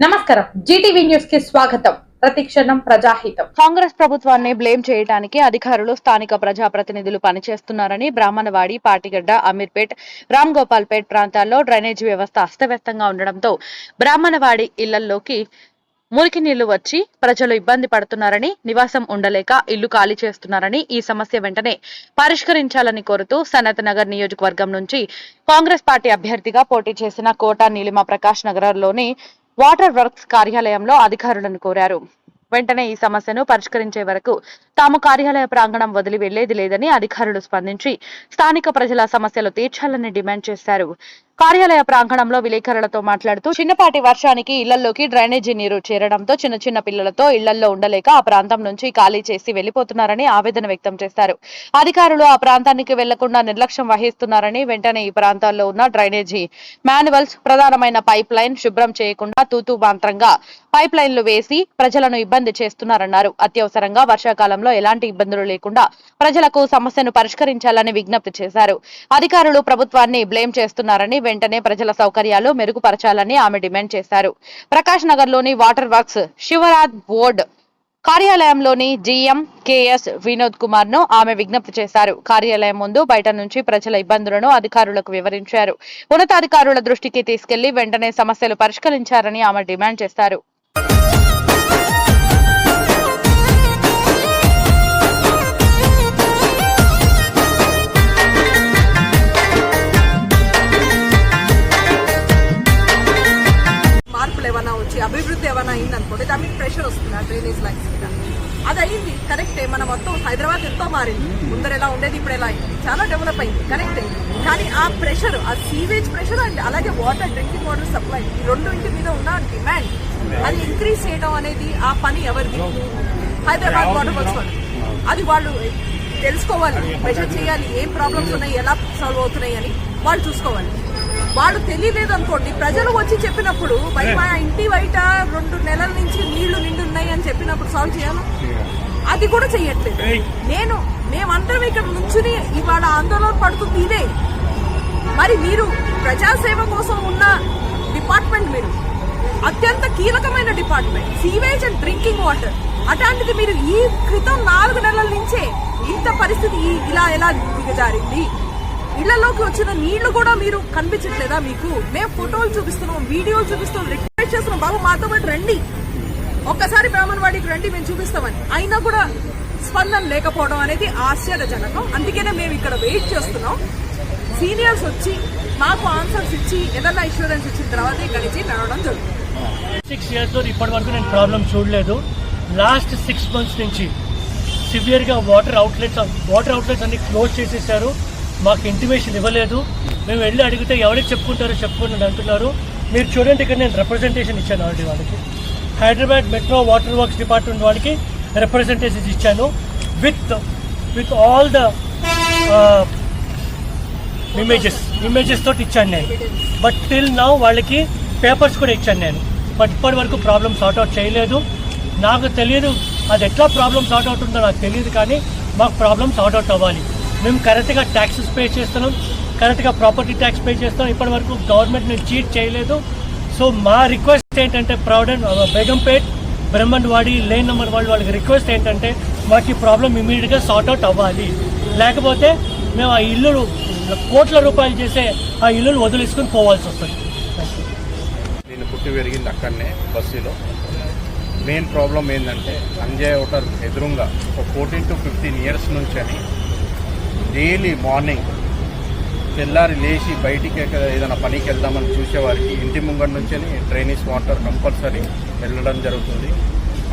నమస్కారం. జీటీవీ న్యూస్కి స్వాగతం. ప్రతిక్షణం ప్రజాహితం. కాంగ్రెస్ ప్రభుత్వాన్ని బ్లేమ్ చేయడానికి అధికారులు స్థానిక ప్రజాప్రతినిధులు పనిచేస్తున్నారని బ్రాహ్మణవాడి పాటిగడ్డ అమీర్పేట్ రామ్ గోపాల్పేట్ ప్రాంతాల్లో డ్రైనేజీ వ్యవస్థ అస్తవ్యస్తంగా ఉండడంతో బ్రాహ్మణవాడి ఇళ్ళల్లోకి మురికి నీళ్ళు వచ్చి ప్రజలు ఇబ్బంది పడుతున్నారని నివాసం ఉండలేక ఇల్లు ఖాళీ చేస్తున్నారని ఈ సమస్య వెంటనే పరిష్కరించాలని కోరుతూ సనత్ నగర్ నియోజకవర్గం నుంచి కాంగ్రెస్ పార్టీ అభ్యర్థిగా పోటీ చేసిన కోట నీలిమ ప్రకాష్ నగర్లోని వాటర్ వర్క్స్ కార్యాలయంలో అధికారులను కోరారు. వెంటనే ఈ సమస్యను పరిష్కరించే వరకు తాము కార్యాలయ ప్రాంగణం వదిలి వెళ్ళేది లేదని అధికారులు స్పందించి స్థానిక ప్రజల సమస్యలు తీర్చాలని డిమాండ్ చేశారు. కార్యాలయ ప్రాంగణంలో విలేకరులతో మాట్లాడుతూ చిన్నపాటి వర్షానికి ఇళ్ళలోకి డ్రైనేజీ నీరు చేరడంతో చిన్న చిన్న పిల్లలతో ఇళ్ళలో ఉండలేక ఆ ప్రాంతం నుంచి ఖాళీ చేసి వెళ్ళిపోతున్నారని ఆవేదన వ్యక్తం చేశారు. అధికారులు ఆ ప్రాంతానికి వెళ్ళకుండా నిర్లక్ష్యం వహిస్తున్నారని వెంటనే ఈ ప్రాంతాల్లో ఉన్న డ్రైనేజీ మాన్యువల్స్ ప్రధానమైన పైప్ లైన్ శుభ్రం చేయకుండా తూతూ మాత్రంగా పైప్ లైన్లు వేసి ప్రజలను ఇబ్బంది చేస్తున్నారన్నారు. అత్యవసరంగా వర్షాకాలంలో ఎలాంటి ఇబ్బందులు లేకుండా ప్రజలకు సమస్యను పరిష్కరించాలని విజ్ఞప్తి చేశారు. అధికారులు ప్రభుత్వాన్ని బ్లేమ్ చేస్తున్నారని వెంటనే ప్రజల సౌకర్యాలు మెరుగుపరచాలని ఆమె డిమాండ్ చేశారు. ప్రకాష్ నగర్లోని వాటర్ వర్క్స్ శివరాజ్ బోర్డ్ కార్యాలయంలోని జీఎం కేఎస్ వినోద్ కుమార్ను ఆమె విజ్ఞప్తి చేశారు. కార్యాలయం ముందు బయట నుంచి ప్రజల ఇబ్బందులను అధికారులకు వివరించారు. ఉన్నతాధికారుల దృష్టికి తీసుకెళ్ళి వెంటనే సమస్యలు పరిష్కరించారని ఆమె డిమాండ్ చేశారు. అనుకోండి. దాని మీద ప్రెషర్ వస్తుంది. ఆ డ్రైనేజ్ లైన్స్ మీద. అది అయింది కరెక్టే మన మొత్తం హైదరాబాద్ ఎంతో మారింది. ముందర ఎలా ఉండేది ఇప్పుడు ఎలా అయింది? చాలా డెవలప్ అయింది. కరెక్టే కానీ ఆ ప్రెషర్ ఆ సీవేజ్ ప్రెషర్ అండ్. అలాగే వాటర్ డ్రింకింగ్ వాటర్ సప్లై ఈ రెండు ఇంటి మీద ఉన్న డిమాండ్ అది ఇంక్రీజ్ చేయడం అనేది ఆ పని ఎవరిది? హైదరాబాద్ వాటర్ వర్క్స్ వాళ్ళు. అది వాళ్ళు తెలుసుకోవాలి. మెజర్ చేయాలి. ఏం ప్రాబ్లమ్స్ ఉన్నాయి? ఎలా సాల్వ్ అవుతున్నాయి అని వాళ్ళు చూసుకోవాలి. వాళ్ళు తెలియలేదు అనుకోండి. ప్రజలు వచ్చి చెప్పినప్పుడు బయట మా ఇంటి బయట చెప్పినప్పుడు సాల్వ్ చేయాలి? అది కూడా చెయ్యట్లేదు. నేను మేమందరం ఇక్కడ నుంచుని ఇవాళ ఆందోళన పడుతుంది ఇదే. మరి మీరు ప్రజాసేవ కోసం ఉన్న డిపార్ట్మెంట్ మీరు అత్యంత కీలకమైన department sewage and drinking water అట్లాంటిది మీరు ఈ క్రితం నాలుగు నెలల నుంచే ఇంత పరిస్థితి ఇలా ఎలా దిగజారింది? ఇళ్ళలోకి వచ్చిన నీళ్ళు కూడా మీరు కనిపించట్లేదా మీకు? మేము ఫోటోలు చూపిస్తున్నాం వీడియోలు చూపిస్తున్నాం రిక్వెస్ట్ చేస్తున్నాం. బాబు మాతో పాటు రండి. ఒక్కసారి బ్రాహ్మణవాడికి రండి మేము చూపిస్తామని. అయినా కూడా స్పందన లేకపోవడం అనేది ఆశ్చర్యజనకం. అందుకనే మేము ఇక్కడ వెయిట్ చేస్తున్నాం. సీనియర్స్ వచ్చి మాకు ఆన్సర్స్ ఇచ్చి ఏదన్నా ఇన్సూరెన్స్ ఇచ్చిన తర్వాత ఇక్కడి నుంచి నడవడం జరుగుతుంది. సిక్స్ ఇయర్స్ ఇప్పటి వరకు నేను ప్రాబ్లం చూడలేదు. లాస్ట్ సిక్స్ మంత్స్ నుంచి సివియర్గా వాటర్ అవుట్లెట్స్ వాటర్ అవుట్లెట్స్ అన్ని క్లోజ్ చేసేసారు. మాకు ఇంటిమేషన్ ఇవ్వలేదు. మేము వెళ్ళి అడిగితే ఎవరికి చెప్పుకుంటారో చెప్పుకుంటారు అంటున్నారు. మీరు చూడండి ఇక్కడ నేను రిప్రజెంటేషన్ ఇచ్చాను ఆల్రెడీ వాళ్ళకి. Hyderabad metro water works department వాళ్ళకి రిప్రజెంటేషన్స్ ఇచ్చాను. With with all the images images తోటి ఇచ్చాను నేను. బట్ టిల్ నా వాళ్ళకి పేపర్స్ కూడా ఇచ్చాను నేను. బట్ ఇప్పటి వరకు ప్రాబ్లమ్ సార్ట్ అవుట్ చేయలేదు. నాకు తెలియదు అది ఎట్లా ప్రాబ్లమ్ సార్ట్ అవుట్ ఉందో నాకు తెలియదు కానీ మాకు ప్రాబ్లమ్ సార్ట్ అవుట్ అవ్వాలి. మేము కరెక్ట్గా ట్యాక్సెస్ పే చేస్తున్నాం. కరెక్ట్గా ప్రాపర్టీ ట్యాక్స్ పే చేస్తాం ఇప్పటి వరకు గవర్నమెంట్ నేను చీట్ చేయలేదు. సో మా రిక్వెస్ట్ ఏంటంటే proud and Begumpet Brahmandwadi lane number వాళ్ళు వాళ్ళకి రిక్వెస్ట్ ఏంటంటే మాకు ఈ ప్రాబ్లం ఇమీడియట్గా సార్ట్ అవుట్ అవ్వాలి. లేకపోతే మేము ఆ ఇల్లు కోట్ల రూపాయలు చేసే ఆ ఇల్లులు వదిలేసుకుని పోవాల్సి వస్తుంది. నేను పుట్టి పెరిగింది అక్కడనే బస్సులో. మెయిన్ ప్రాబ్లం ఏంటంటే అంజయ్ హోటల్ ఎదురుగా ఒక ఫోర్టీన్ టు ఫిఫ్టీన్ ఇయర్స్ నుంచి అని డైలీ మార్నింగ్ తెల్లారి లేచి బయటికి ఏదైనా పనికి వెళ్దామని చూసేవారికి ఇంటి ముంగడి నుంచి డ్రైనేజ్ వాటర్ కంపల్సరీ వెళ్ళడం జరుగుతుంది.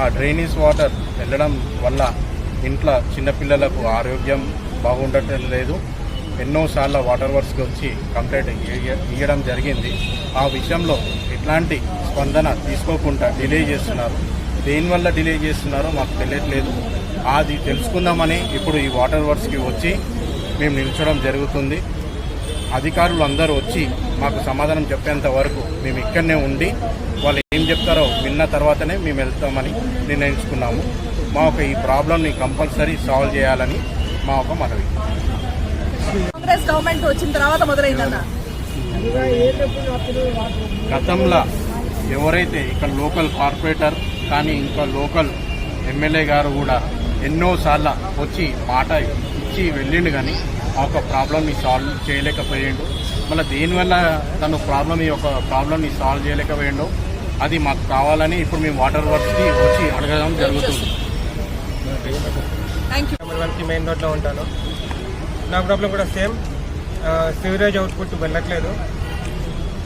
ఆ డ్రైనేజ్ వాటర్ వెళ్ళడం వల్ల ఇంట్లో చిన్నపిల్లలకు ఆరోగ్యం బాగుండటం లేదు. ఎన్నోసార్లు వాటర్ వర్క్స్కి వచ్చి కంప్లైంట్ ఇయ్య- జరిగింది. ఆ విషయంలో ఎట్లాంటి స్పందన తీసుకోకుండా డిలే చేస్తున్నారు. దేనివల్ల డిలే చేస్తున్నారో మాకు తెలియట్లేదు. అది తెలుసుకుందామని ఇప్పుడు ఈ వాటర్ వర్క్స్కి వచ్చి మేము నిల్చడం జరుగుతుంది. అధికారులు అందరూ వచ్చి మాకు సమాధానం చెప్పేంత వరకు మేము ఇక్కడనే ఉండి వాళ్ళు ఏం చెప్తారో విన్న తర్వాతనే మేము వెళ్తామని నిర్ణయించుకున్నాము. మా ఒక ఈ ప్రాబ్లమ్ని కంపల్సరీ సాల్వ్ చేయాలని మా ఒక మనవి. కాంగ్రెస్ గవర్నమెంట్ వచ్చిన తర్వాత మొదలైందన్న. గతంలో ఎవరైతే ఇక్కడ లోకల్ కార్పొరేటర్ కానీ ఇంకా లోకల్ ఎమ్మెల్యే గారు కూడా ఎన్నోసార్లు వచ్చి మాట ఇచ్చి వెళ్ళిండు కానీ ఆ ఒక ప్రాబ్లమ్ని సాల్వ్ చేయలేకపోయిండు. మళ్ళీ దేనివల్ల తను ప్రాబ్లమ్ ఈ యొక్క ప్రాబ్లమ్ని సాల్వ్ చేయలేకపోయిండు అది మాకు కావాలని ఇప్పుడు మేము వాటర్ వర్క్స్కి వచ్చి అడగడం జరుగుతుంది. థ్యాంక్ యూ నెంబర్ వన్కి మెయిన్ రోడ్లో ఉంటాను. నా ప్రాబ్లం కూడా సేమ్ సివరేజ్ అవుట్పుట్ వెళ్ళట్లేదు.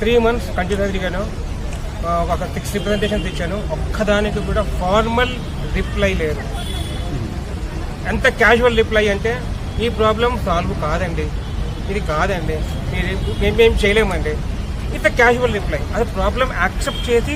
త్రీ మంత్స్ కంటిన్యూస్ తిరిగాను ఒక సిక్స్ రిప్రజెంటేషన్స్ ఇచ్చాను. ఒక్కదానికి కూడా ఫార్మల్ రిప్లై లేదు. ఎంత క్యాజువల్ రిప్లై అంటే ఈ ప్రాబ్లం సాల్వ్ కాదండి. ఇది కాదండి. మీరు మేము చేయలేమండి. ఇట్లా క్యాజువల్ రిప్లై అది ప్రాబ్లం యాక్సెప్ట్ చేసి